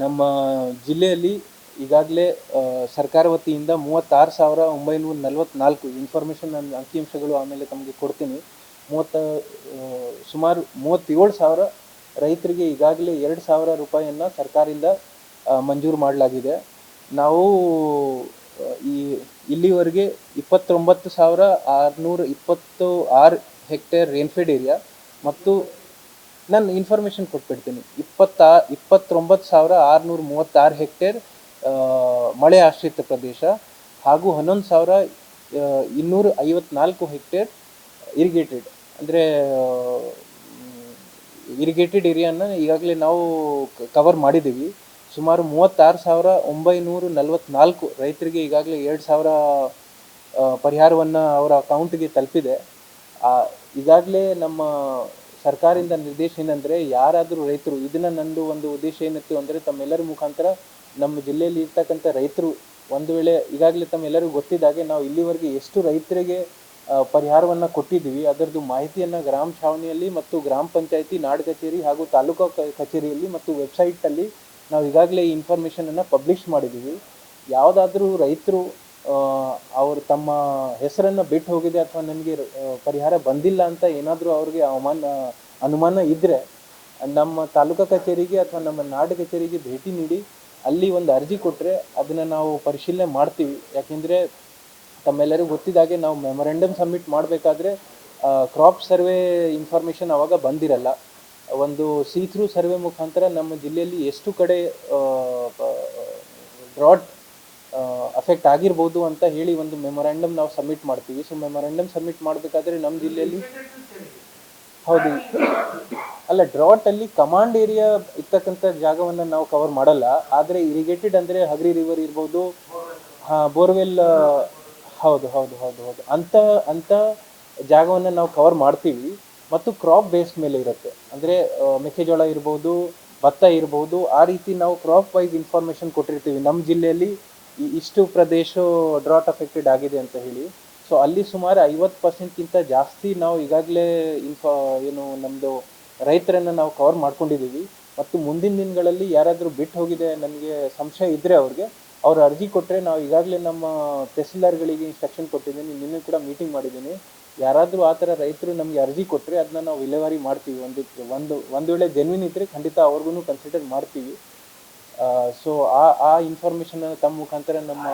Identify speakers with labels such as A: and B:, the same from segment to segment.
A: ನಮ್ಮ ಜಿಲ್ಲೆಯಲ್ಲಿ ಈಗಾಗಲೇ ಸರ್ಕಾರ ವತಿಯಿಂದ ಮೂವತ್ತಾರು ಸಾವಿರ ಒಂಬೈನೂರ ನಲವತ್ನಾಲ್ಕು ಇನ್ಫಾರ್ಮೇಷನ್ ನಾನು ಅಂಕಿಅಂಶಗಳು ಆಮೇಲೆ ತಮಗೆ ಕೊಡ್ತೀನಿ. ಮೂವತ್ತ ಸುಮಾರು ಮೂವತ್ತೇಳು ಸಾವಿರ ರೈತರಿಗೆ ಈಗಾಗಲೇ ಎರಡು ಸಾವಿರ ರೂಪಾಯಿಯನ್ನು ಸರ್ಕಾರದಿಂದ ಮಂಜೂರು ಮಾಡಲಾಗಿದೆ. ನಾವು ಈ, ಇಲ್ಲಿವರೆಗೆ ಇಪ್ಪತ್ತೊಂಬತ್ತು ಸಾವಿರ ಆರುನೂರ ಇಪ್ಪತ್ತು ಆರು ಹೆಕ್ಟೇರ್ ರೇನ್ಫೆಡ್ ಏರಿಯಾ ಮತ್ತು ನಾನು ಇನ್ಫಾರ್ಮೇಷನ್ ಕೊಟ್ಬಿಡ್ತೀನಿ. ಇಪ್ಪತ್ತಾ, ಇಪ್ಪತ್ತೊಂಬತ್ತು ಸಾವಿರ ಆರುನೂರ ಮೂವತ್ತಾರು ಹೆಕ್ಟೇರ್ ಮಳೆ ಆಶ್ರಿತ ಪ್ರದೇಶ ಹಾಗೂ ಹನ್ನೊಂದು ಸಾವಿರ ಇನ್ನೂರ ಐವತ್ನಾಲ್ಕು ಹೆಕ್ಟೇರ್ ಇರಿಗೇಟೆಡ್ ಅಂದರೆ ಇರಿಗೇಟೆಡ್ ಏರಿಯಾನ ಈಗಾಗಲೇ ನಾವು ಕವರ್ ಮಾಡಿದ್ದೀವಿ. ಸುಮಾರು ಮೂವತ್ತಾರು ಸಾವಿರ ಒಂಬೈನೂರ ನಲವತ್ನಾಲ್ಕು ರೈತರಿಗೆ ಈಗಾಗಲೇ ಎರಡು ಸಾವಿರ ಪರಿಹಾರವನ್ನು ಅವರ ಅಕೌಂಟ್ಗೆ ತಲುಪಿದೆ. ಈಗಾಗಲೇ ನಮ್ಮ ಸರ್ಕಾರದಿಂದ ನಿರ್ದೇಶ ಏನಂದರೆ ಯಾರಾದರೂ ರೈತರು, ಇದನ್ನ ನಂದು ಒಂದು ಉದ್ದೇಶ ಏನಿತ್ತು ಅಂದರೆ ತಮ್ಮೆಲ್ಲರ ಮುಖಾಂತರ ನಮ್ಮ ಜಿಲ್ಲೆಯಲ್ಲಿ ಇರ್ತಕ್ಕಂಥ ರೈತರು ಒಂದು ವೇಳೆ ಈಗಾಗಲೇ ತಮ್ಮೆಲ್ಲರಿಗೂ ಗೊತ್ತಿದ್ದಾಗೆ ನಾವು ಇಲ್ಲಿವರೆಗೆ ಎಷ್ಟು ರೈತರಿಗೆ ಪರಿಹಾರವನ್ನು ಕೊಟ್ಟಿದ್ದೀವಿ, ಅದರದ್ದು ಮಾಹಿತಿಯನ್ನು ಗ್ರಾಮ ಛಾವಣಿಯಲ್ಲಿ ಮತ್ತು ಗ್ರಾಮ ಪಂಚಾಯಿತಿ, ನಾಡ್ ಕಚೇರಿ ಹಾಗೂ ತಾಲೂಕು ಕಚೇರಿಯಲ್ಲಿ ಮತ್ತು ವೆಬ್ಸೈಟಲ್ಲಿ ನಾವು ಈಗಾಗಲೇ ಈ ಇನ್ಫಾರ್ಮೇಷನನ್ನು ಪಬ್ಲಿಷ್ ಮಾಡಿದ್ದೀವಿ. ಯಾವುದಾದ್ರೂ ರೈತರು ಅವರು ತಮ್ಮ ಹೆಸರನ್ನು ಬಿಟ್ಟು ಹೋಗಿದೆ ಅಥವಾ ನನಗೆ ಪರಿಹಾರ ಬಂದಿಲ್ಲ ಅಂತ ಏನಾದರೂ ಅವ್ರಿಗೆ ಅವಮಾನ ಅನುಮಾನ ಇದ್ದರೆ ನಮ್ಮ ತಾಲೂಕಾ ಕಚೇರಿಗೆ ಅಥವಾ ನಮ್ಮ ನಾಡು ಕಚೇರಿಗೆ ಭೇಟಿ ನೀಡಿ ಅಲ್ಲಿ ಒಂದು ಅರ್ಜಿ ಕೊಟ್ಟರೆ ಅದನ್ನು ನಾವು ಪರಿಶೀಲನೆ ಮಾಡ್ತೀವಿ. ಯಾಕೆಂದರೆ ತಮ್ಮೆಲ್ಲರಿಗೂ ಗೊತ್ತಿದ್ದಾಗೆ ನಾವು ಮೆಮೊರೆಂಡಮ್ ಸಬ್ಮಿಟ್ ಮಾಡಬೇಕಾದ್ರೆ ಕ್ರಾಪ್ ಸರ್ವೆ ಇನ್ಫಾರ್ಮೇಷನ್ ಅವಾಗ ಬಂದಿರಲ್ಲ. ಒಂದು ಸಿ ಥ್ರೂ ಸರ್ವೆ ಮುಖಾಂತರ ನಮ್ಮ ಜಿಲ್ಲೆಯಲ್ಲಿ ಎಷ್ಟು ಕಡೆ ಡ್ರಾಟ್ ಅಫೆಕ್ಟ್ ಆಗಿರ್ಬೋದು ಅಂತ ಹೇಳಿ ಒಂದು ಮೆಮೊರಾಂಡಮ್ ನಾವು ಸಬ್ಮಿಟ್ ಮಾಡ್ತೀವಿ. ಸೊ ಮೆಮೊರಾಂಡಮ್ ಸಬ್ಮಿಟ್ ಮಾಡಬೇಕಾದ್ರೆ ನಮ್ಮ ಜಿಲ್ಲೆಯಲ್ಲಿ ಹೌದು. ಅಲ್ಲ ಡ್ರಾಟ್ ಅಲ್ಲಿ ಕಮಾಂಡ್ ಏರಿಯಾ ಇರ್ತಕ್ಕಂಥ ಜಾಗವನ್ನು ನಾವು ಕವರ್ ಮಾಡಲ್ಲ. ಆದರೆ ಇರಿಗೇಟೆಡ್ ಅಂದರೆ ಹಗ್ರಿ ರಿವರ್ ಇರ್ಬೋದು, ಹಾಂ ಬೋರ್ವೆಲ್ ಹೌದು ಹೌದು ಹೌದು ಹೌದು. ಅಂತ ಅಂತ ಜಾಗವನ್ನು ನಾವು ಕವರ್ ಮಾಡ್ತೀವಿ. ಮತ್ತು ಕ್ರಾಪ್ ಬೇಸ್ ಮೇಲೆ ಇರುತ್ತೆ. ಅಂದರೆ ಮೆಕ್ಕೆಜೋಳ ಇರ್ಬೋದು, ಭತ್ತ ಇರ್ಬೋದು, ಆ ರೀತಿ ನಾವು ಕ್ರಾಪ್ ವೈಸ್ ಇನ್ಫಾರ್ಮೇಶನ್ ಕೊಟ್ಟಿರ್ತೀವಿ. ನಮ್ಮ ಜಿಲ್ಲೆಯಲ್ಲಿ ಇಷ್ಟು ಪ್ರದೇಶ ಡ್ರಾಟ್ ಅಫೆಕ್ಟೆಡ್ ಆಗಿದೆ ಅಂತ ಹೇಳಿ. ಸೊ ಅಲ್ಲಿ ಸುಮಾರು ಐವತ್ತು ಪರ್ಸೆಂಟ್ಗಿಂತ ಜಾಸ್ತಿ ನಾವು ಈಗಾಗಲೇ ಇನ್ಫಾ ಏನು ನಮ್ಮದು ರೈತರನ್ನು ನಾವು ಕವರ್ ಮಾಡ್ಕೊಂಡಿದ್ದೀವಿ. ಮತ್ತು ಮುಂದಿನ ದಿನಗಳಲ್ಲಿ ಯಾರಾದರೂ ಬಿಟ್ಟು ಹೋಗಿದೆ ನನಗೆ ಸಂಶಯ ಇದ್ದರೆ ಅವ್ರಿಗೆ, ಅವ್ರು ಅರ್ಜಿ ಕೊಟ್ಟರೆ ನಾವು ಈಗಾಗಲೇ ನಮ್ಮ ತಹಸೀಲ್ದಾರ್ಗಳಿಗೆ ಇನ್ಸ್ಟ್ರಕ್ಷನ್ ಕೊಟ್ಟಿದ್ದೀನಿ, ನಿನ್ನೆ ಕೂಡ ಮೀಟಿಂಗ್ ಮಾಡಿದ್ದೀನಿ. ಯಾರಾದರೂ ಆ ಥರ ರೈತರು ನಮಗೆ ಅರ್ಜಿ ಕೊಟ್ಟರೆ ಅದನ್ನ ನಾವು ವಿಲೇವಾರಿ ಮಾಡ್ತೀವಿ. ಒಂದು ಒಂದು ಒಂದು ವೇಳೆ ಜೆನ್ವಿನ್ ಇದ್ದರೆ ಖಂಡಿತ ಅವ್ರಿಗೂ ಕನ್ಸಿಡರ್ ಮಾಡ್ತೀವಿ. ಸೊ ಆ ಆ ಇನ್ಫಾರ್ಮೇಷನ್ ತಮ್ಮ ಮುಖಾಂತರ ನಮ್ಮ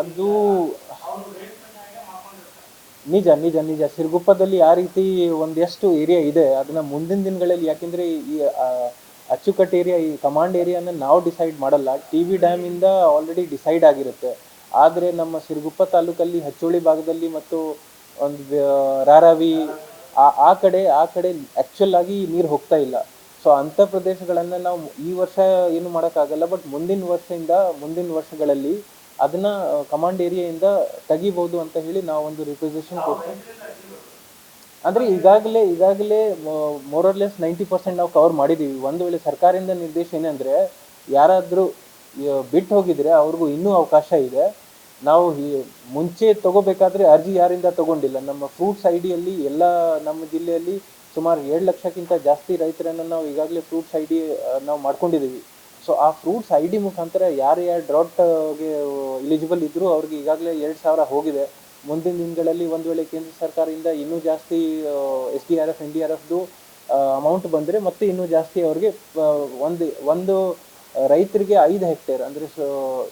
A: ಅದು ನಿಜ ನಿಜ ನಿಜ. ಸಿರ್ಗುಪ್ಪದಲ್ಲಿ ಆ ರೀತಿ ಒಂದೆಷ್ಟು ಏರಿಯಾ ಇದೆ. ಅದನ್ನ ಮುಂದಿನ ದಿನಗಳಲ್ಲಿ ಯಾಕೆಂದ್ರೆ ಈ ಅಚ್ಚುಕಟ್ಟು ಏರಿಯಾ ಈ ಕಮಾಂಡ್ ಏರಿಯಾನ ನಾವು ಡಿಸೈಡ್ ಮಾಡಲ್ಲ. ಟಿ ವಿ ಇಂದ ಆಲ್ರೆಡಿ ಡಿಸೈಡ್ ಆಗಿರುತ್ತೆ. ಆದರೆ ನಮ್ಮ ಸಿರ್ಗುಪ್ಪ ತಾಲೂಕಲ್ಲಿ ಹಚ್ಚೋಳಿ ಭಾಗದಲ್ಲಿ ಮತ್ತು ಒಂದು ರಾರಾವಿ, ಆ ಕಡೆ ಆ ಕಡೆ ಆ್ಯಕ್ಚುಲ್ ಆಗಿ ನೀರು ಹೋಗ್ತಾ ಇಲ್ಲ. ಸೊ ಅಂತ ಪ್ರದೇಶಗಳನ್ನು ನಾವು ಈ ವರ್ಷ ಏನು ಮಾಡೋಕ್ಕಾಗಲ್ಲ ಬಟ್ ಮುಂದಿನ ವರ್ಷದಿಂದ, ಮುಂದಿನ ವರ್ಷಗಳಲ್ಲಿ ಅದನ್ನ ಕಮಾಂಡ್ ಏರಿಯಾಯಿಂದ ತೆಗಿಬಹುದು ಅಂತ ಹೇಳಿ ನಾವು ಒಂದು ರಿಪ್ರೆಸೆಂಟೇಷನ್ ಕೊಡ್ತೀವಿ. ಅಂದ್ರೆ ಈಗಾಗಲೇ ಈಗಾಗಲೇ more or less ninety percent ನಾವು ಕವರ್ ಮಾಡಿದ್ದೀವಿ ಒಂದು ವೇಳೆ ಸರ್ಕಾರದಿಂದ ನಿರ್ದೇಶ ಏನಂದ್ರೆ ಯಾರಾದರೂ ಬಿಟ್ಟು ಹೋಗಿದ್ರೆ ಅವ್ರಿಗೂ ಇನ್ನೂ ಅವಕಾಶ ಇದೆ. ನಾವು ಮುಂಚೆ ತಗೋಬೇಕಾದ್ರೆ ಅರ್ಜಿ ಯಾರಿಂದ ತಗೊಂಡಿಲ್ಲ. ನಮ್ಮ ಫ್ರೂಟ್ಸ್ ಐಡಿಯಲ್ಲಿ ಎಲ್ಲ ನಮ್ಮ ಜಿಲ್ಲೆಯಲ್ಲಿ ಸುಮಾರು ಏಳು ಲಕ್ಷಕ್ಕಿಂತ ಜಾಸ್ತಿ ರೈತರನ್ನು ನಾವು ಈಗಾಗಲೇ ಫ್ರೂಟ್ಸ್ ಐ ಡಿ ನಾವು ಮಾಡ್ಕೊಂಡಿದ್ದೀವಿ. ಸೊ ಆ ಫ್ರೂಟ್ಸ್ ಐ ಡಿ ಮುಖಾಂತರ ಯಾರು ಯಾರು ಡ್ರಾಟ್ಗೆ ಎಲಿಜಿಬಲ್ ಇದ್ದರೂ ಅವ್ರಿಗೆ ಈಗಾಗಲೇ ಎರಡು ಸಾವಿರ ಹೋಗಿದೆ. ಮುಂದಿನ ದಿನಗಳಲ್ಲಿ ಒಂದು ವೇಳೆ ಕೇಂದ್ರ ಸರ್ಕಾರದಿಂದ ಇನ್ನೂ ಜಾಸ್ತಿ S D R F N D R ಎಫ್ದು amount ಬಂದರೆ ಮತ್ತೆ ಇನ್ನೂ ಜಾಸ್ತಿ ಅವ್ರಿಗೆ ಒಂದು ಒಂದು ರೈತರಿಗೆ ಐದು ಹೆಕ್ಟೇರ್ ಅಂದರೆ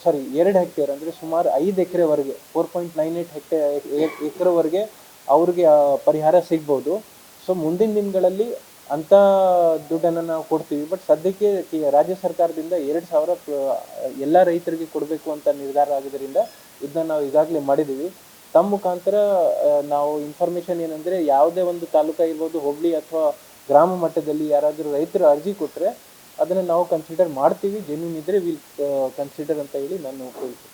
A: ಸಾರಿ ಎರಡು ಹೆಕ್ಟೇರ್ ಅಂದರೆ ಸುಮಾರು ಐದು ಎಕರೆವರೆಗೆ four point nine eight hectare ಎಕರೆವರೆಗೆ ಅವ್ರಿಗೆ ಪರಿಹಾರ ಸಿಗ್ಬೋದು. ಸೊ ಮುಂದಿನ ದಿನಗಳಲ್ಲಿ ಅಂಥ ದುಡ್ಡನ್ನು ನಾವು ಕೊಡ್ತೀವಿ. ಬಟ್ ಸದ್ಯಕ್ಕೆ ರಾಜ್ಯ ಸರ್ಕಾರದಿಂದ ಎರಡು ಸಾವಿರ ಎಲ್ಲ ರೈತರಿಗೆ ಕೊಡಬೇಕು ಅಂತ ನಿರ್ಧಾರ ಆಗಿದ್ದರಿಂದ ಇದನ್ನ ನಾವು ಈಗಾಗಲೇ ಮಾಡಿದ್ದೀವಿ. ತಮ್ಮ ಮುಖಾಂತರ ನಾವು ಇನ್ಫಾರ್ಮೇಷನ್ ಏನಂದರೆ ಯಾವುದೇ ಒಂದು ತಾಲೂಕ ಇರ್ಬೋದು, ಹೋಬಳಿ ಅಥವಾ ಗ್ರಾಮ ಮಟ್ಟದಲ್ಲಿ ಯಾರಾದರೂ ರೈತರು ಅರ್ಜಿ ಕೊಟ್ಟರೆ ಅದನ್ನು ನಾವು ಕನ್ಸಿಡರ್ ಮಾಡ್ತೀವಿ. ಜೆನ್ಯೂನ್ ಇದ್ದರೆ ವಿಲ್ ಕನ್ಸಿಡರ್ ಅಂತ ಹೇಳಿ ನಾನು ಕೇಳ್ತೀನಿ.